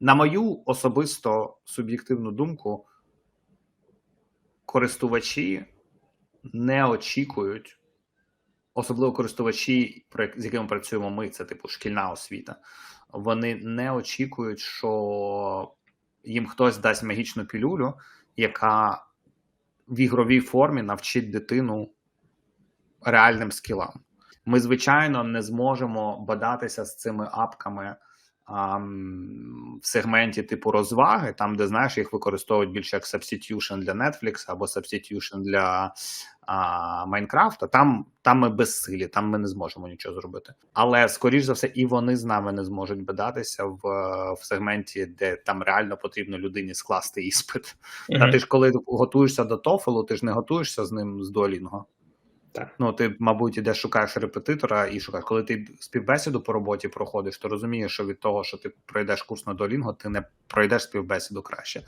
На мою особисто суб'єктивну думку, користувачі не очікують, особливо користувачі, з якими працюємо ми, це типу шкільна освіта. Вони не очікують, що їм хтось дасть магічну пілюлю, яка в ігровій формі навчить дитину реальним скілам. Ми, звичайно, не зможемо бадатися з цими апками ам, в сегменті типу розваги, там, де знаєш, їх використовують більше як substitution для Netflix або substitution для а, Майнкрафта. Там, там ми безсилі, там ми не зможемо нічого зробити. Але скоріш за все, і вони з нами не зможуть бадатися в, в сегменті, де там реально потрібно людині скласти іспит. Та ти ж коли готуєшся до TOEFL, ти ж не готуєшся з ним з Duolingo. Так. Ну, ти, мабуть, ідеш шукаєш репетитора і шукаєш. Коли ти співбесіду по роботі проходиш, то розумієш, що від того, що ти пройдеш курс на Duolingo, ти не пройдеш співбесіду краще.